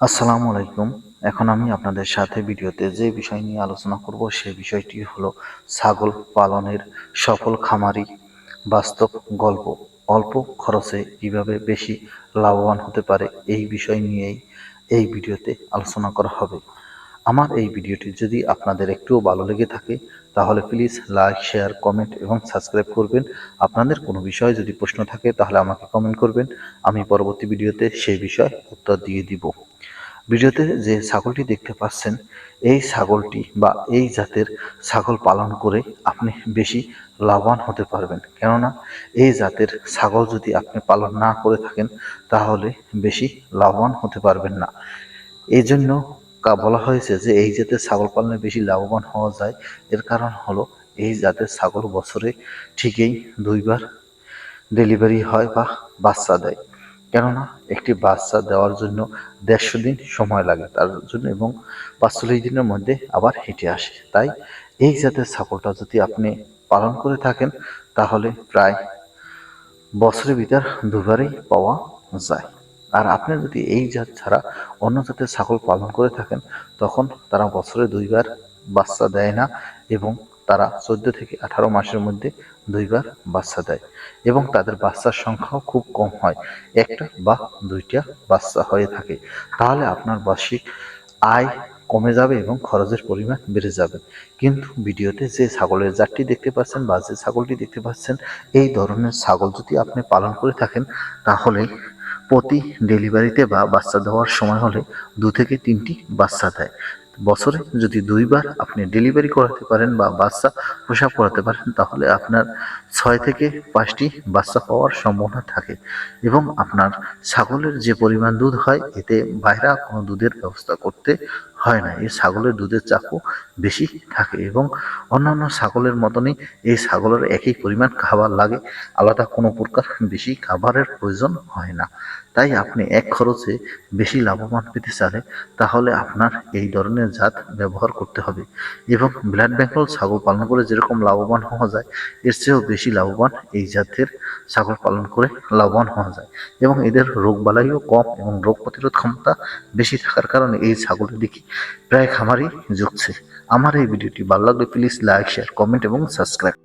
আসসালামু আলাইকুম। এখন আমি আপনাদের সাথে ভিডিওতে যে বিষয় নিয়ে আলোচনা করব সেই বিষয়টি হলো ছাগল পালনের সফল খামারি বাস্তব গল্প। অল্প খরচে কীভাবে বেশি লাভবান হতে পারে, এই বিষয় নিয়েই এই ভিডিওতে আলোচনা করা হবে। আমার এই ভিডিওটি যদি আপনাদের একটুও ভালো লেগে থাকে, তাহলে প্লিজ লাইক, শেয়ার, কমেন্ট এবং সাবস্ক্রাইব করবেন। আপনাদের কোনো বিষয়ে যদি প্রশ্ন থাকে, তাহলে আমাকে কমেন্ট করবেন। আমি পরবর্তী ভিডিওতে সেই বিষয় উত্তর দিয়ে দিব। ভিডিওতে যে ছাগলটি দেখতে পাচ্ছেন, এই ছাগলটি বা এই জাতের ছাগল পালন করে আপনি বেশি লাভবান হতে পারবেন। কেননা এই জাতের ছাগল যদি আপনি পালন না করে থাকেন, তাহলে বেশি লাভবান হতে পারবেন না। এই জন্য বলা হয়েছে যে এই জাতের ছাগল পালনে বেশি লাভবান হওয়া যায়। এর কারণ হলো এই জাতের ছাগল বছরে ঠিকই দুইবার ডেলিভারি হয় বা বাচ্চা দেয়। কেননা একটি বাচ্চা দেওয়ার জন্য দেড়শো দিন সময় লাগে তার জন্য এবং পাঁচচল্লিশ দিনের মধ্যে আবার হেঁটে আসে। তাই এই জাতের ছাগলটা যদি আপনি পালন করে থাকেন, তাহলে প্রায় বছরের ভিতর দুবারই পাওয়া যায়। আর আপনি যদি এই জাত ছাড়া অন্য জাতের ছাগল পালন করে থাকেন, তখন তারা বছরে দুইবার বাচ্চা দেয় না এবং তারা চোদ্দ থেকে আঠারো মাসের মধ্যে দুইবার বাচ্চা দেয় এবং তাদের বাচ্চার সংখ্যাও খুব কম হয়। একটা বা দুইটা বাচ্চা হয়ে থাকে। তাহলে আপনার বার্ষিক আয় কমে যাবে এবং খরচের পরিমাণ বেড়ে যাবে। কিন্তু ভিডিওতে যে ছাগলের জাতটি দেখতে পাচ্ছেন বা যে ছাগলটি দেখতে পাচ্ছেন, এই ধরনের ছাগল যদি আপনি পালন করে থাকেন, তাহলে প্রতি ডেলিভারিতে বা বাচ্চা দেওয়ার সময় হলে দু থেকে তিনটি বাচ্চা দেয়। বছরে যদি দুইবার আপনি ডেলিভারি করাতে পারেন বা বাচ্চা প্রসাব করাতে পারেন, তাহলে আপনার ছয় থেকে পাঁচটি বাচ্চা পাওয়ার সম্ভাবনা থাকে এবং আপনার ছাগলের যে পরিমাণ দুধ হয়, এতে বাইরা কোনো দুধের ব্যবস্থা করতে হয় না। এই ছাগলের দুধের চাপও বেশি থাকে এবং অন্যান্য ছাগলের মতনই এই ছাগলের একই পরিমাণ খাবার লাগে। আলাদা কোনো প্রকার বেশি খাবারের প্রয়োজন হয় না। তাই আপনি এক খরচে বেশি লাভবান পেতে চাইলে তাহলে আপনার এই ধরনের জাত ব্যবহার করতে হবে এবং ব্লাড বেঙ্গল ছাগল পালন করে যেরকম লাভবান হওয়া যায়, এর চেয়েও বেশি লাভবান এই জাতের ছাগল পালন করে লাভবান হওয়া যায় এবং এদের রোগ বালাইও কম এবং রোগ প্রতিরোধ ক্ষমতা বেশি থাকার কারণে এই ছাগলের দিকে প্রায় খামারই ঝুঁকছে আমার এই ভিডিওটি ভালো লাগলে প্লিজ লাইক শেয়ার কমেন্ট এবং সাবস্ক্রাইব